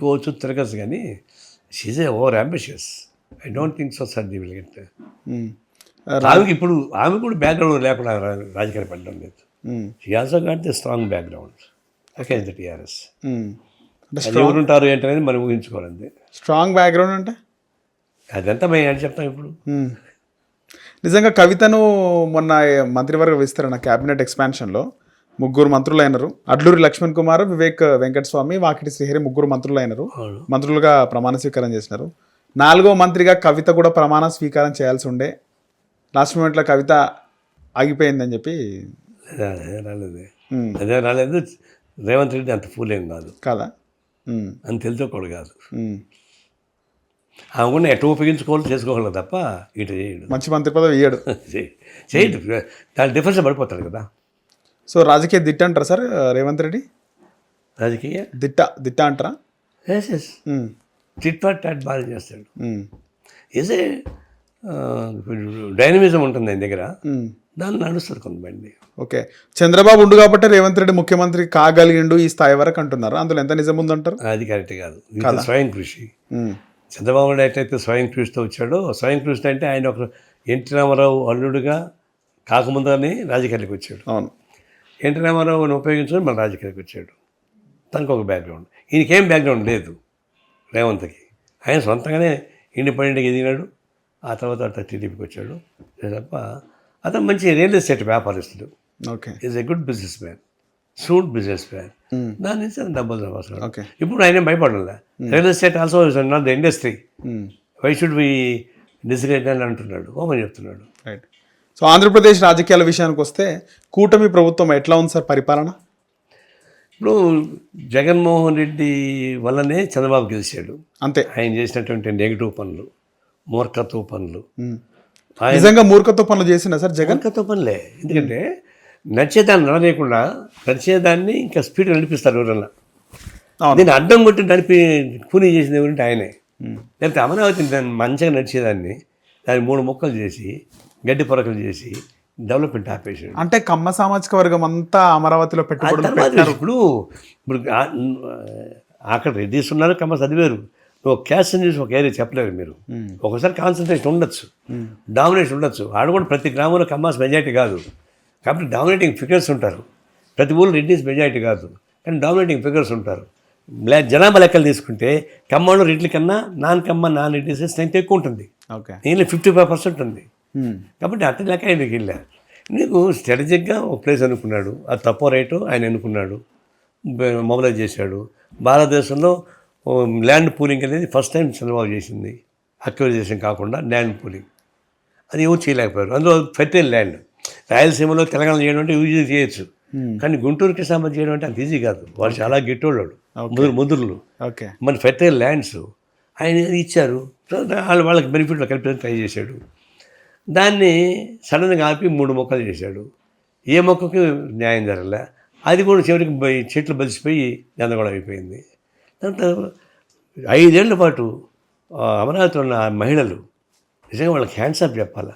తిట్టుకోవచ్చు తిరగచ్చు కానీ she's a over ambitious I don't think so sir they will get um. ఆమెకి ఇప్పుడు ఆమె కూడా బ్యాక్గ్రౌండ్ లేకుండా రా- రాజకీయాలు పడడం లేదు. She also got the strong background against the TRS అది ఎవరుంటారు ఏంటనేది మనం ఊహించుకోవాలండి స్ట్రాంగ్ బ్యాక్గ్రౌండ్ అంటే? అదంతా మేము ఏంటి చెప్తాం ఇప్పుడు. ఉమ్. నిజంగా కవితను మొన్న మంత్రివర్గ విస్తరణ క్యాబినెట్ ఎక్స్పాన్షన్లో ముగ్గురు మంత్రులు అయినారు అడ్లూరి లక్ష్మణ్ కుమార్ వివేక్ వెంకటస్వామి వాకిటి శ్రీహరి ముగ్గురు మంత్రులు అయినారు అవును. మంత్రులుగా ప్రమాణ స్వీకారం చేసినారు. నాలుగో మంత్రిగా కవిత కూడా ప్రమాణ స్వీకారం చేయాల్సి ఉండే. లాస్ట్ మూమెంట్లో కవిత ఆగిపోయిందని చెప్పి రాలేదు. అదే రాలేదు. రేవంత్ రెడ్డి అంత ఫూల్ ఏం కాదు. కాదా? అని తెలితో కూడా కాదు. ఆమె కూడా ఎటు ఉపయోగించుకోవాలి చేసుకోగలరు తప్ప ఇటు చేయడు. మంచి మంత్రి పదవి ఇయ్యడు. చేయ- చేయడు దాని డిఫరెన్స్ పడిపోతాడు కదా. సో రాజకీయ దిట్ట అంటారా సార్ రేవంత్ రెడ్డి? రాజకీయ? దిట్ట దిట్ట అంటారా? Yes yes tit for tat బాగా చేస్తాడు. ఏసే డైనమిజం ఉంటుంది ఆయన దగ్గర. దాన్ని నడుస్తుంది కొంతమంది. ఓకే. చంద్రబాబు ఉండు కాబట్టి రేవంత్ రెడ్డి ముఖ్యమంత్రి కాగలిగిండు ఈ స్థాయి వరకు అంటున్నారు. అందులో ఎంత నిజం ఉందంటారు? అది కరెక్ట్ కాదు. స్వయం కృషి. చంద్రబాబు నాయుడు ఎట్లయితే స్వయం కృషితో వచ్చాడో. స్వయం కృషి అంటే ఆయన ఒక ఎన్టీ రామారావు అల్లుడుగా కాకముందని రాజకీయాలకు వచ్చాడు. అవును. ఎన్టీ రామారావుని ఉపయోగించుకొని మన రాజకీయాలకు వచ్చాడు. తనకు ఒక బ్యాక్గ్రౌండ్ ఈయనకేం బ్యాక్గ్రౌండ్ లేదు రేవంత్కి. ఆయన సొంతంగానే ఇండిపెండెంట్గా ఎదిగినాడు ఆ తర్వాత అట్లా టీడీపీకి వచ్చాడు. తప్ప అతను మంచి రియల్ ఎస్టేట్ వ్యాపారస్తుడు. Okay. Is a good businessman suit businessman దాని నుంచి అతను డబ్బులు ఓకే. ఇప్పుడు ఆయన భయపడాల real estate also not the industry why should be disgraced అని అంటున్నాడు. ఓమని చెప్తున్నాడు. రైట్ సో ఆంధ్రప్రదేశ్ రాజకీయాల విషయానికి వస్తే కూటమి ప్రభుత్వం ఎట్లా ఉంది సార్ పరిపాలన? ఇప్పుడు జగన్మోహన్ రెడ్డి వల్లనే చంద్రబాబు గెలిచాడు. అంతే. ఆయన చేసినటువంటి నెగిటివ్ పనులు మూర్ఖత్వ పనులు. నిజంగా మూర్ఖత్వ పనులు చేసిన సార్ జగన్? మూర్ఖత్వ పనులే. ఎందుకంటే నడిచేదాన్ని నడలేకుండా నడిచేదాన్ని ఇంకా స్పీడ్ నడిపిస్తారు ఎవరన్నా. దీన్ని అడ్డం కొట్టి నడిపి కూనీ చేసింది ఎవరంటే ఆయనే. లేకపోతే అమరావతి దాన్ని మంచిగా నడిచేదాన్ని దాన్ని మూడు ముక్కలు చేసి గడ్డి పొరకలు చేసి డెవలప్మెంట్ ఆపేసాడు అంటే కమ్మ సామాజిక వర్గం అంతా అమరావతిలో తర్వాత ఇప్పుడు ఇప్పుడు అక్కడ రెడ్డిస్ ఉన్నారు కమ్మ చదివారు. నువ్వు క్యాస్ట్ చూసి ఒక ఏరియా చెప్పలేరు మీరు. ఒకసారి కాన్సన్ట్రేషన్ ఉండొచ్చు. డామినేషన్ ఉండొచ్చు. ఆడ కూడా ప్రతి గ్రామంలో కమ్మాస్ మెజారిటీ కాదు. కాబట్టి డామినేటింగ్ ఫిగర్స్ ఉంటారు. ప్రతి ఊళ్ళో రెడ్డిస్ మెజారిటీ కాదు. కానీ డామినేటింగ్ ఫిగర్స్ ఉంటారు. జనాభా లెక్కలు తీసుకుంటే కమ్మలో రెడ్ల కన్నా non Kamma non Reddys strength ఎక్కువ ఉంటుంది. ఓకే. దీనిలో ఫిఫ్టీ ఫైవ్ పర్సెంట్ ఉంది. కాబట్టి అట్ట లెక్క ఆయనకి వెళ్ళా నీకు స్ట్రాటజిక్గా ఒక ప్లేస్ అనుకున్నాడు అది తప్పో రైటు ఆయన అనుకున్నాడు మొబలైజ్ చేశాడు. భారతదేశంలో ల్యాండ్ పూలింగ్ అనేది ఫస్ట్ టైం చంద్రబాబు చేసింది. అక్యువైజేషన్ కాకుండా ల్యాండ్ పూలింగ్. అది ఎవరు చేయలేకపోయారు. అందులో ఫెర్టైల్ ల్యాండ్. రాయలసీమలో తెలంగాణ చేయడం అంటే ఈజీ చేయొచ్చు. కానీ గుంటూరు కృష్ణాబాద్ చేయడం అంటే అంత ఈజీ కాదు. వాళ్ళు చాలా గెట్టోళ్ళు ముదురు ముదురులు. ఓకే. మన ఫెర్టైల్ ల్యాండ్స్ ఆయన ఇచ్చారు? వాళ్ళు వాళ్ళకి బెనిఫిట్లు కల్పించడానికి ట్రై చేశాడు. దాన్ని సడన్గా ఆపి మూడు మొక్కలు చేశాడు. ఏ మొక్కకి న్యాయం జరగలే? అది కూడా చివరికి చెట్లు బలిసిపోయి గందరగోళం అయిపోయింది. దాంతో ఐదేళ్ళ పాటు అమరావతిలో ఉన్న మహిళలు నిజంగా వాళ్ళకి హ్యాండ్స్ అప్ చెప్పాలి?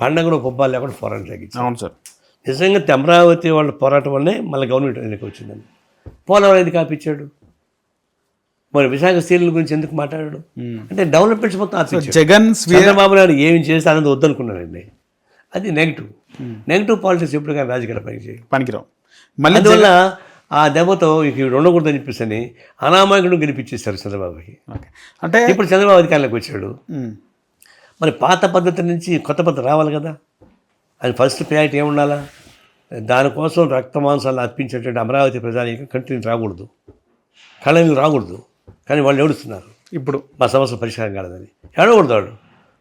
పండగలో పొబ్బాలు లేకుండా పోరాటం తగ్గించారు అవును సార్. నిజంగా అమరావతి వాళ్ళ పోరాటం వల్లే మళ్ళీ గవర్నమెంట్ ఎన్నిక వచ్చిందని పోలవరం ఎందుకు ఆపించాడు? మరి విశాఖ స్త్రీల గురించి ఎందుకు మాట్లాడాడు? అంటే డెవలప్మెంట్స్ మొత్తం జగన్ చంద్రబాబు నాయుడు ఏమి చేస్తే అన్నది వద్దనుకున్నాడండి. అది నెగిటివ్ నెగిటివ్ పాలిటిక్స్ ఎప్పుడు కానీ రాజకీయాల పని చేయి. పనికిరావు. మళ్ళీ అందువల్ల ఆ దెబ్బతో ఇక ఉండకూడదని చెప్పేసి అనామకుడు గెలిపించేశారు చంద్రబాబుకి. అంటే ఇప్పుడు చంద్రబాబు అధికారంలోకి వచ్చాడు. మరి పాత పద్ధతి నుంచి కొత్త పద్ధతి రావాలి కదా. అది ఫస్ట్ ప్రయారిటీ ఏముండాలా? దానికోసం రక్త మాంసాలు అర్పించేటువంటి అమరావతి ప్రజానికి కంటిన్యూ రాకూడదు. కళలు రాకూడదు. కానీ వాళ్ళు ఏడుస్తున్నారు. ఇప్పుడు మా సమస్య పరిష్కారం కాలేదని. ఏడకూడదు వాడు.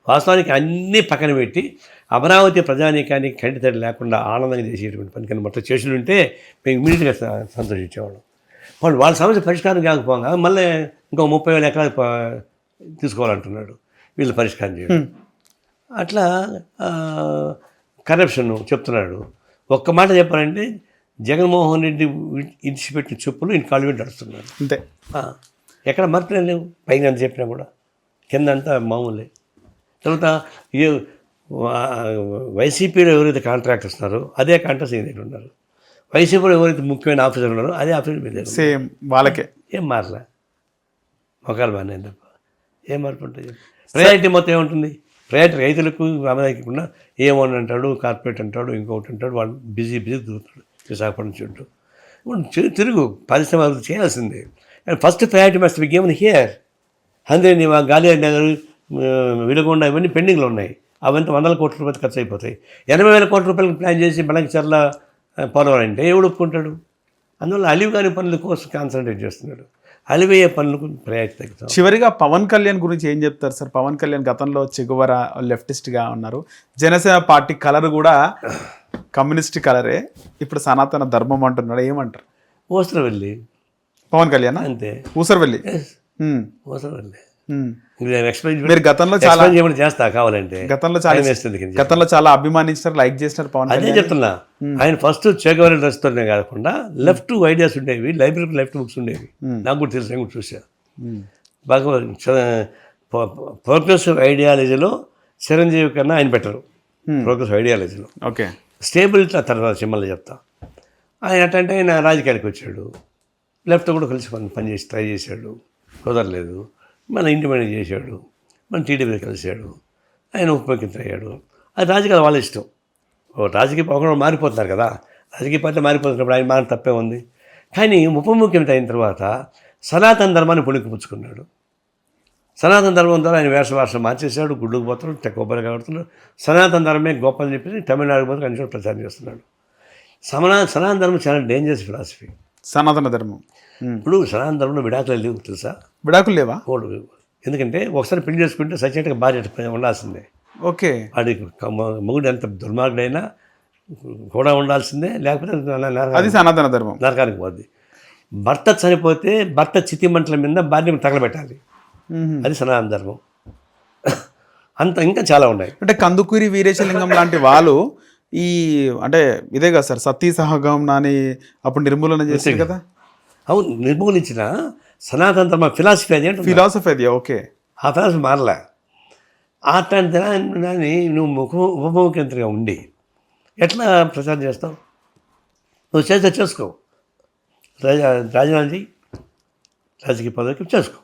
వాస్తవానికి అన్నీ పక్కన పెట్టి అమరావతి ప్రజానీకానికి కంటితడి లేకుండా ఆనందంగా చేసేటువంటి పని కానీ మొత్తం చేసులు ఉంటే మేము ఇమీడియట్గా సంతోషించేవాళ్ళం. వాళ్ళు వాళ్ళ సమస్య పరిష్కారం కాకపోగా మళ్ళీ ఇంకో ముప్పై వేల ఎకరాలు తీసుకోవాలంటున్నాడు. వీళ్ళు పరిష్కారం చేయడం. అట్లా కరప్షన్ చెప్తున్నాడు. ఒక్క మాట చెప్పాలంటే జగన్మోహన్ రెడ్డి ఇడిచిపెట్టిన చెప్పులు ఇంక కాళ్ళు పెట్టి నడుస్తున్నాడు అంతే. ఎక్కడ మార్పులే లేవు. పైన ఎంత చెప్పినా కూడా. కింద అంతా మామూలే. తర్వాత ఏ వైసీపీలో ఎవరైతే కాంట్రాక్టర్స్ ఉన్నారో అదే కాంట్రాక్ట్స్ దగ్గర ఉన్నారు? వైసీపీలో ఎవరైతే ముఖ్యమైన ఆఫీసర్ ఉన్నారో అదే ఆఫీసర్ మీద దగ్గర. సేమ్ వాళ్ళకే. ఏం మారలే? మొక్కలు బాగానే తప్ప. ఏం మార్పు ఉంటుంది? ప్రయారిటీ మొత్తం ఏముంటుంది? ప్రయారిటీ రైతులకు రామదాయకుండా ఏమని అంటాడు కార్పొరేట్ అంటాడు ఇంకొకటి అంటాడు వాళ్ళు బిజీ బిజీ తిరుగుతాడు విశాఖపట్నం చుట్టూ. తిరుగు పరిశ్రమ చేయాల్సిందే. And first priority must be given here హంద్రేని గాలి నగర్ విలుగొండ ఇవన్నీ పెండింగ్లో ఉన్నాయి. అవంతా వందల కోట్ల రూపాయలు ఖర్చు అయిపోతాయి ఎనభై వేల కోట్ల రూపాయలు ప్లాన్ చేసి మనకి చర్ల పోలవరం అంటే ఎవడు ఒప్పుకుంటాడు? అందువల్ల అలివి కాని పనుల కోసం కాన్సన్ట్రేట్ చేస్తున్నాడు. అలివయ్యే పనులకు ప్రయారిటీ తగ్గుతాం. చివరిగా పవన్ కళ్యాణ్ గురించి ఏం చెప్తారు సార్? పవన్ కళ్యాణ్ గతంలో చిగువర లెఫ్టిస్ట్గా ఉన్నారు. జనసేన పార్టీ కలర్ కూడా కమ్యూనిస్ట్ కలరే. ఇప్పుడు సనాతన ధర్మం అంటున్నాడు. ఏమంటారు? ఓసర వెళ్ళి పవన్ కళ్యాణ్? అంతే. ఊసరవెల్లి. ఎక్స్ప్లెయిన్ మీరు గతంలో చాలా చేయమని చేస్తా కావాలంటే. గతంలో చాలా. గతంలో చాలా అభిమానించారు లైక్ చేసినారు పవన్ అదే చెప్తున్నా. ఆయన ఫస్ట్ చేకవరి డ్రెస్తోనే కాకుండా లెఫ్ట్ ఐడియాస్ ఉండేవి లైబ్రరీ లెఫ్ట్ బుక్స్ ఉండేవి. నాకు కూడా తెలుసు కూడా చూసా ఉమ్, బాగా ప్రోగ్రెసివ్ ఐడియాలజీలో చిరంజీవి కన్నా ఆయన బెటరు. ప్రోగ్రెసివ్ ఐడియాలజీలో. ఓకే. స్టేబిలిటీ ఆ తర్వాత సినిమాలో చెప్తా. ఆయన అట్టంటే ఆయన రాజకీయాలకు వచ్చాడు. లెఫ్ట్ కూడా కలిసి పని పనిచేసి ట్రై చేశాడు. కుదరలేదు. మన ఇంటి ఇండిపెండెంట్ చేశాడు. మన టీడీపీ కలిశాడు. ఆయన ఉప అయ్యాడు. అది రాజకీయాలు వాళ్ళ ఇష్టం. ఓ రాజకీయ పక్కన మారిపోతున్నారు కదా. రాజకీయ పార్టీ మారిపోతున్నప్పుడు ఆయన మారి తప్పే ఉంది. కానీ ఉప ముఖ్యమంత్రి అయిన తర్వాత సనాతన ధర్మాన్ని పుణికిపుచ్చుకున్నాడు సనాతన ధర్మం ద్వారా ఆయన వేషభాష మార్చేశాడు. గుడ్డుకు పోతున్నాడు. తెక్క కొబ్బరి కడుతున్నాడు సనాతన ధర్మమే గొప్ప అని చెప్పేసి తమిళనాడు పోతే కనీసం ప్రచారం చేస్తున్నాడు. సమనా సనాతన ధర్మం చాలా డేంజరస్ ఫిలాసఫీ సనాతన ధర్మం. ఇప్పుడు సనాతన ధర్మంలో విడాకులు లేవు తెలుసా? విడాకులు లేవా? ఎందుకంటే ఒకసారి పెళ్ళి చేసుకుంటే సచినట్టుగా భార్య ఉండాల్సిందే. ఓకే. మ- మొగుడు ఎంత దుర్మార్గుడైనా కూడా ఉండాల్సిందే లేకపోతే అది సనాతన ధర్మం. నరకానికి పోద్ది. భర్త చనిపోతే భర్త చితి మంటల మీద భార్యను తగలబెట్టాలి. అది సనాతన ధర్మం. అంత ఇంకా చాలా ఉన్నాయి. అంటే కందుకూరి వీరేశలింగం లాంటి వాళ్ళు ఈ అంటే ఇదే కదా సార్ సతీ సహగం నాని అప్పుడు నిర్మూలన చేశారు కదా? అవును నిర్మూలించిన సనాతన ధర్మ ఫిలాసఫీ అది ఏంటో ఫిలాసఫీ అది ఓకే. ఆ ఫిలాసఫీ మారలే. అట్లాంటి దాన్ని నువ్వు ముఖ ఉప ముఖ్యమంత్రిగా ఉండి ఎట్లా ప్రచారం చేస్తావు? నువ్వు చేస్తే చేసుకో. రాజా రాజీనామా చేయి రాజకీయ పదవికి చేసుకో.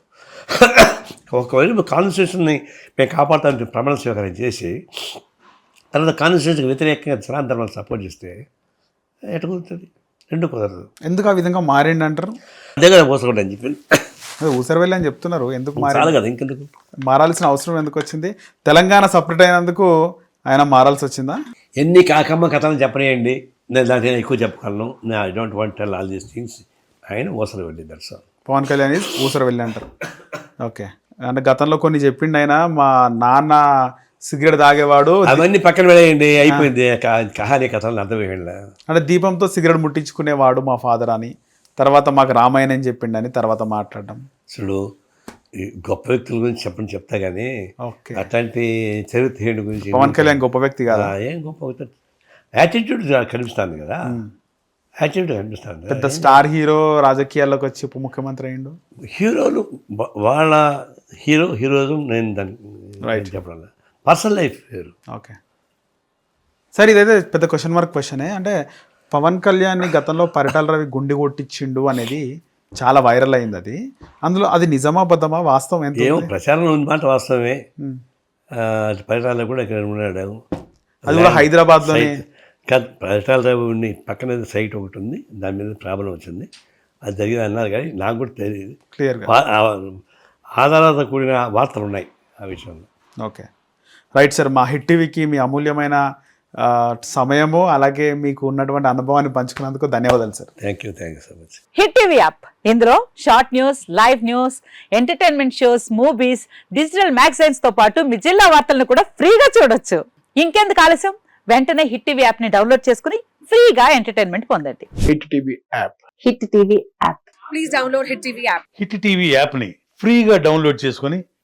ఒకవేళ కాన్స్టిట్యూషన్ని మేము కాపాడుతామని ప్రమాణ స్వీకారం చేసి తర్వాత కాన్స్టిట్యూషన్కి వ్యతిరేకంగా ధర్మాన్ని సపోర్ట్ చేస్తే ఎట్లా కుదురుతుంది? రెండు కుదరదు. ఎందుకు ఆ విధంగా మారిండి అంటారు? అదే కదా పోసకుండా అని చెప్పి. అదే ఊసరవెల్లి అని చెప్తున్నారు. ఎందుకు మారి చాలు కదా ఇంకెందుకు? మారాల్సిన అవసరం ఎందుకు వచ్చింది? తెలంగాణ సపరేట్ అయినందుకు ఆయన మారాల్సి వచ్చిందా? ఎన్ని కాకమ్మ కథలు చెప్పనేయండి. నేను దానికి ఎక్కువ చెప్పగలను. నేను I don't want tell all these things. ఆయన ఓసలు వెళ్ళి దర్శ పవన్ కళ్యాణ్ ఊసరవెల్లి అంటారు. ఓకే. అంటే గతంలో కొన్ని చెప్పిండు ఆయన మా నాన్న సిగరెట్ తాగేవాడు అవన్నీ పక్కన వెళ్ళేయండి అయిపోయింది. కహాని కథలు అర్థమైంది అంటే దీపంతో సిగరెట్ ముట్టించుకునేవాడు మా ఫాదర్ అని తర్వాత మాకు రామాయణం అని చెప్పిండని తర్వాత మాట్లాడడం. అసలు గొప్ప వ్యక్తుల గురించి చెప్పని చెప్తా కానీ ఓకే. అట్లాంటి చరిత్ర గురించి పవన్ కళ్యాణ్ గొప్ప వ్యక్తి కాదా. ఏం గొప్ప వ్యక్తి? యాటిట్యూడ్ కనిపిస్తుంది కదా. యాటిట్యూడ్ కనిపిస్తుంది. పెద్ద స్టార్ హీరో రాజకీయాల్లోకి వచ్చి ఉప ముఖ్యమంత్రి అయ్యిండు. హీరోలు వాళ్ళ హీరో హీరోయిజం నేను దాన్ని చెప్పడం పర్సనల్ లైఫ్ వేరు. ఓకే. సార్ ఇదైతే పెద్ద క్వశ్చన్ మార్క్ క్వశ్చనే అంటే పవన్ కళ్యాణ్ని గతంలో పరిటాల రవి గుండె కొట్టించిండు అనేది చాలా వైరల్ అయింది అది. అందులో అది నిజమా బద్దమా వాస్తవం ఎంత ఏమో ప్రచారం ఉంది మాట వాస్తవమే. పరిటాల కూడా ఇక్కడ ఉన్నాడు. అది కూడా హైదరాబాద్లోనే? కాదు పరిటాల రావు ఉండి పక్కన సైట్ ఒకటి ఉంది. దాని మీద ప్రాబ్లం వచ్చింది. అది జరిగింది అన్నారు కానీ నాకు కూడా తెలియదు. క్లియర్గా ఆధారాలతో కూడిన వార్తలు ఉన్నాయి ఆ విషయంలో. ఓకే. రైట్ సార్ మా హిట్ టీవీకి మీ అమూల్యమైన సమయము అలాగే మీకు ఉన్నటువంటి అనుభవాన్ని పంచుకున్నందుకు ధన్యవాదాలు sir. Thank you thank you so much Hit TV app. ఇందులో short news live news entertainment shows movies digital మ్యాగజైన్స్తో పాటు మీ జిల్లా వార్తలను కూడా ఫ్రీగా చూడొచ్చు. ఇంకెందుకు ఆలస్యం? వెంటనే హిట్ టీవీ యాప్ని డౌన్లోడ్ చేసుకుని ఫ్రీగా ఎంటర్టైన్మెంట్ పొందండి. Hit TV app. Hit TV app. Please download Hit TV app. Hit TV యాప్ని ఫ్రీగా డౌన్లోడ్ చేసుకొని